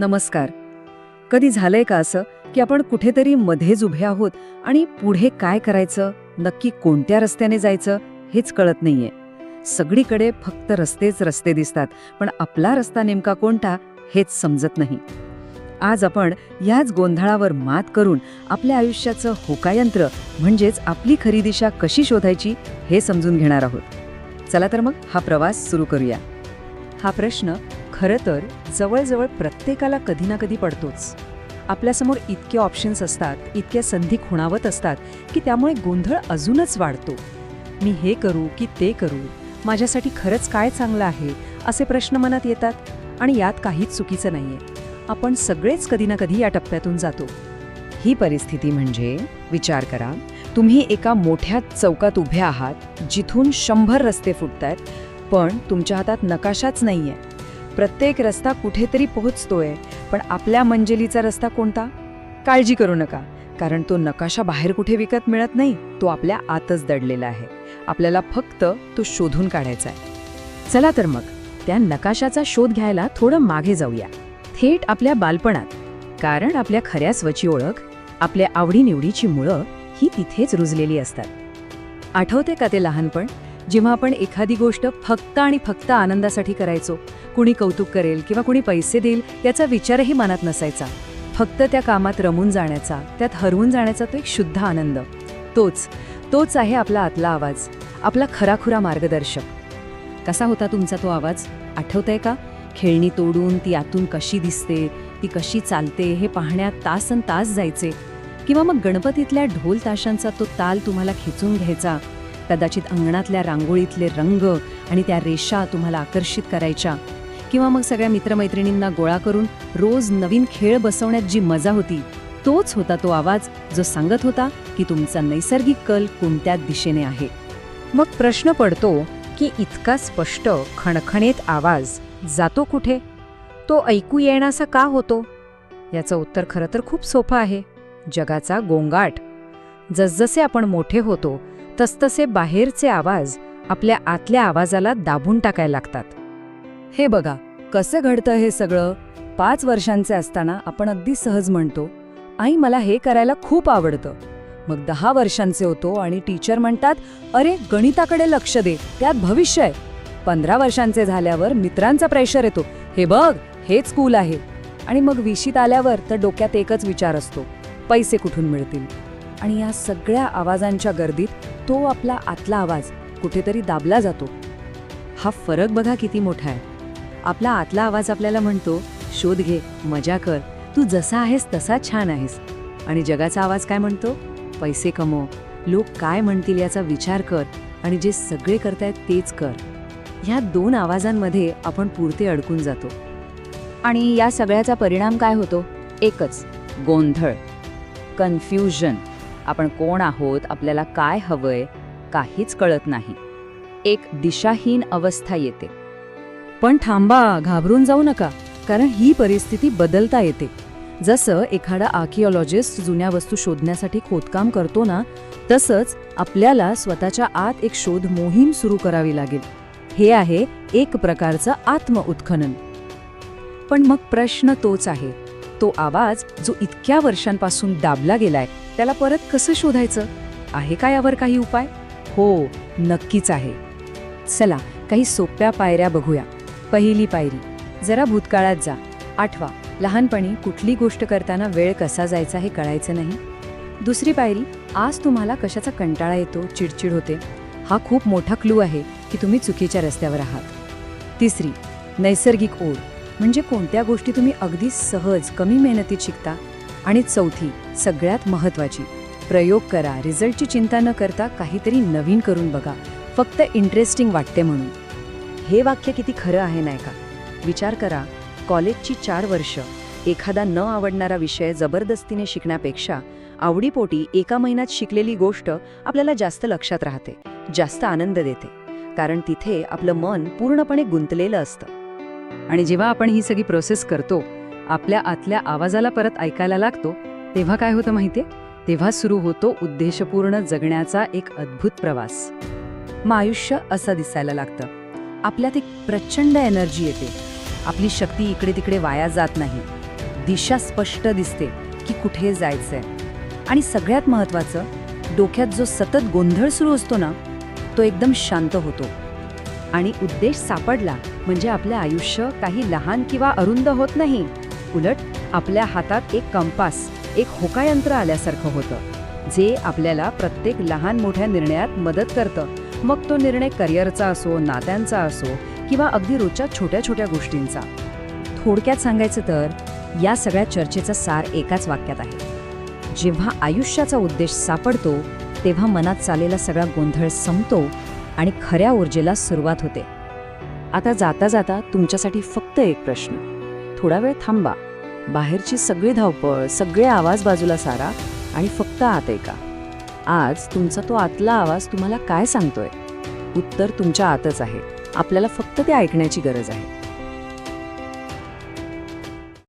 नमस्कार. कधी झालंय का असं की आपण कुठेतरी मध्येच उभे आहोत आणि पुढे काय करायचं नक्की कोणत्या रस्त्याने जायचं हेच कळत नाहीये. सगळीकडे फक्त रस्तेच रस्ते दिसतात पण आपला रस्ता नेमका कोणता हेच समजत नाही. आज आपण याच गोंधळावर मात करून आपल्या आयुष्याचं होकायंत्र म्हणजेच आपली खरी दिशा कशी शोधायची हे समजून घेणार आहोत. चला तर मग हा प्रवास सुरू करूया. हा प्रश्न खरं तर जवळजवळ प्रत्येकाला कधी ना कधी पडतोच. आपल्यासमोर इतके ऑप्शन्स असतात इतक्या संधी खुणावत असतात की त्यामुळे गोंधळ अजूनच वाढतो. मी हे करू की ते करू माझ्यासाठी खरंच काय चांगलं आहे असे प्रश्न मनात येतात. आणि यात काहीच चुकीचं नाहीये. आपण सगळेच कधी ना कधी या टप्प्यातून जातो. ही परिस्थिती म्हणजे विचार करा तुम्ही एका मोठ्या चौकात उभे आहात जिथून शंभर रस्ते फुटत आहेत पण तुमच्या हातात नकाशाच नाही आहे प्रत्येक रस्ता कुठेतरी पोहोचतोय पण आपल्या मंजिलीचा रस्ता कोणता? काळजी करू नका कारण तो नकाशा बाहेर कुठे विकत मिळत नाही तो आपल्या आतच दडलेला आहे. आपल्याला फक्त तो शोधून काढायचा आहे. चला तर मग त्या नकाशाचा शोध घ्यायला थोडं मागे जाऊया. थेट आपल्या बालपणात कारण आपल्या खऱ्या स्वची ओळख आपल्या आवडीनिवडीची मुळं ही तिथेच रुजलेली असतात. आठवते का ते लहानपण जेव्हा आपण एखादी गोष्ट फक्त आणि फक्त आनंदासाठी करायचो? कुणी कौतुक करेल किंवा कुणी पैसे देईल याचा विचारही मनात नसायचा. फक्त त्या कामात रमून जाण्याचा त्यात हरवून जाण्याचा तो एक शुद्ध आनंद. तोच तोच आहे आपला आतला आवाज आपला खराखुरा मार्गदर्शक. कसा होता तुमचा तो आवाज? आठवतंय का? खेळणी तोडून ती आतून कशी दिसते ती कशी चालते हे पाहण्यात तासन तास जायचे. किंवा मग गणपतीतल्या ढोल ताशांचा तो ताल तुम्हाला खेचून घ्यायचा कदाचित अंगणातल्या रांगोळीतले रंग आणि त्या रेषा तुम्हाला आकर्षित करायच्या. किंवा मग सगळ्या मित्रमैत्रिणींना गोळा करून रोज नवीन खेळ बसवण्यात जी मजा होती तोच होता तो आवाज जो सांगत होता की तुमचा नैसर्गिक कल कोणत्या दिशेने आहे. मग प्रश्न पडतो की इतका स्पष्ट खणखणीत आवाज जातो कुठे? तो ऐकू येण्याचा का होतो? याचं उत्तर खरं तर खूप सोपं आहे. जगाचा गोंगाट. जसजसे आपण मोठे होतो तसतसे बाहेरचे आवाज आपल्या आतल्या आवाजाला दाबून टाकायला लागतात. हे बघा कसं घडतं हे सगळं? पाच वर्षांचे असताना आपण अगदी सहज म्हणतो आई मला हे करायला खूप आवडतं. मग दहा वर्षांचे होतो आणि टीचर म्हणतात अरे गणिताकडे लक्ष दे त्यात भविष्य आहे. पंधरा वर्षांचे झाल्यावर मित्रांचा प्रेशर येतो हे बघ हेच स्कूल आहे. आणि मग विशीत आल्यावर तर डोक्यात एकच विचार असतो पैसे कुठून मिळतील? आणि या सगळ्या आवाजांच्या गर्दीत तो आपला आतला आवाज कुठेतरी दाबला जातो. हा फरक बघा किती मोठा आहे. आपला आतला आवाज आपल्याला म्हणतो शोध घे मजा कर. तू जसा आहेस तसा छान आहेस. आणि जगाचा आवाज काय म्हणतो? पैसे कमव. लोक काय म्हणतील याचा विचार कर आणि जे सगळे करतायत तेच कर. ह्या दोन आवाजांमध्ये आपण पुरते अडकून जातो. आणि या सगळ्याचा परिणाम काय होतो? एकच गोंधळ. कन्फ्युजन. आपण कोण आहोत? आपल्याला काय हवंय? काहीच कळत नाही. एक दिशाहीन अवस्था येते. पण थांबा घाबरून जाऊ नका कारण ही परिस्थिती बदलता येते. जसं एखादा आर्किओलॉजिस्ट जुन्या वस्तू शोधण्यासाठी खोदकाम करतो ना तसंच आपल्याला स्वतःच्या आत एक शोध मोहीम सुरू करावी लागेल. हे आहे एक प्रकारचं आत्मउत्खनन पण मग प्रश्न तोच आहे. तो आवाज जो इतक्या वर्षांपासून दाबला गेलाय त्याला परत कसं शोधायचं? आहे का यावर काही उपाय? हो नक्कीच आहे. चला काही सोप्या पायऱ्या बघूया. पहिली पायरी. जरा भूतकाळात जा. आठवा लहानपणी कुठली गोष्ट करताना वेळ कसा जायचा हे कळायचं नाही. दुसरी पायरी आज तुम्हाला कशाचा कंटाळा येतो चिडचिड होते. हा खूप मोठा क्लू आहे की तुम्ही चुकीच्या रस्त्यावर आहात. तिसरी नैसर्गिक ओढ. म्हणजे कोणत्या गोष्टी तुम्ही अगदी सहज कमी मेहनतीत शिकता? आणि चौथी सगळ्यात महत्त्वाची. प्रयोग करा रिझल्टची चिंता न करता काहीतरी नवीन करून बघा. फक्त इंटरेस्टिंग वाटते म्हणून. हे वाक्य किती खरं आहे नाही का? विचार करा कॉलेजची चार वर्ष एखादा न आवडणारा विषय जबरदस्तीने शिकण्यापेक्षा आवडीपोटी एका महिन्यात शिकलेली गोष्ट आपल्याला जास्त लक्षात राहते जास्त आनंद देते. कारण तिथे आपलं मन पूर्णपणे गुंतलेलं असतं. आणि जेव्हा आपण ही सगळी प्रोसेस करतो आपल्या आतल्या आवाजाला परत ऐकायला लागतो तेव्हा काय होतं माहितीये? तेव्हा सुरू होतो उद्देशपूर्ण जगण्याचा एक अद्भुत प्रवास. मग आयुष्य असं दिसायला लागतं. आपल्यात एक प्रचंड एनर्जी येते. आपली शक्ती इकडे तिकडे वाया जात नाही. दिशा स्पष्ट दिसते की कुठे जायचंय. आणि सगळ्यात महत्त्वाचं डोक्यात जो सतत गोंधळ सुरू असतो ना तो एकदम शांत होतो. आणि उद्देश सापडला म्हणजे आपलं आयुष्य काही लहान किंवा अरुंद होत नाही. उलट आपल्या हातात एक कंपास एक होकायंत्र आल्यासारखं होतं जे आपल्याला प्रत्येक लहान मोठ्या निर्णयात मदत करतं. मग तो निर्णय करिअरचा असो नात्यांचा असो किंवा अगदी रोजच्या छोट्या छोट्या गोष्टींचा. थोडक्यात सांगायचं तर या सगळ्या चर्चेचा सार एकाच वाक्यात आहे. जेव्हा आयुष्याचा उद्देश सापडतो तेव्हा मनात चाललेला सगळा गोंधळ संपतो आणि खऱ्या ऊर्जेला सुरुवात होते. आता जाता जाता तुमच्यासाठी फक्त एक प्रश्न. थोडा वेळ थांबा. बाहेरची सगळी धावपळ सगळे आवाज बाजूला सारा आणि फक्त आत ऐका. आज तुमचा तो आतला आवाज तुम्हाला काय सांगतोय? उत्तर तुमच्या आतच आहे. आपल्याला फक्त ते ऐकण्याची गरज आहे.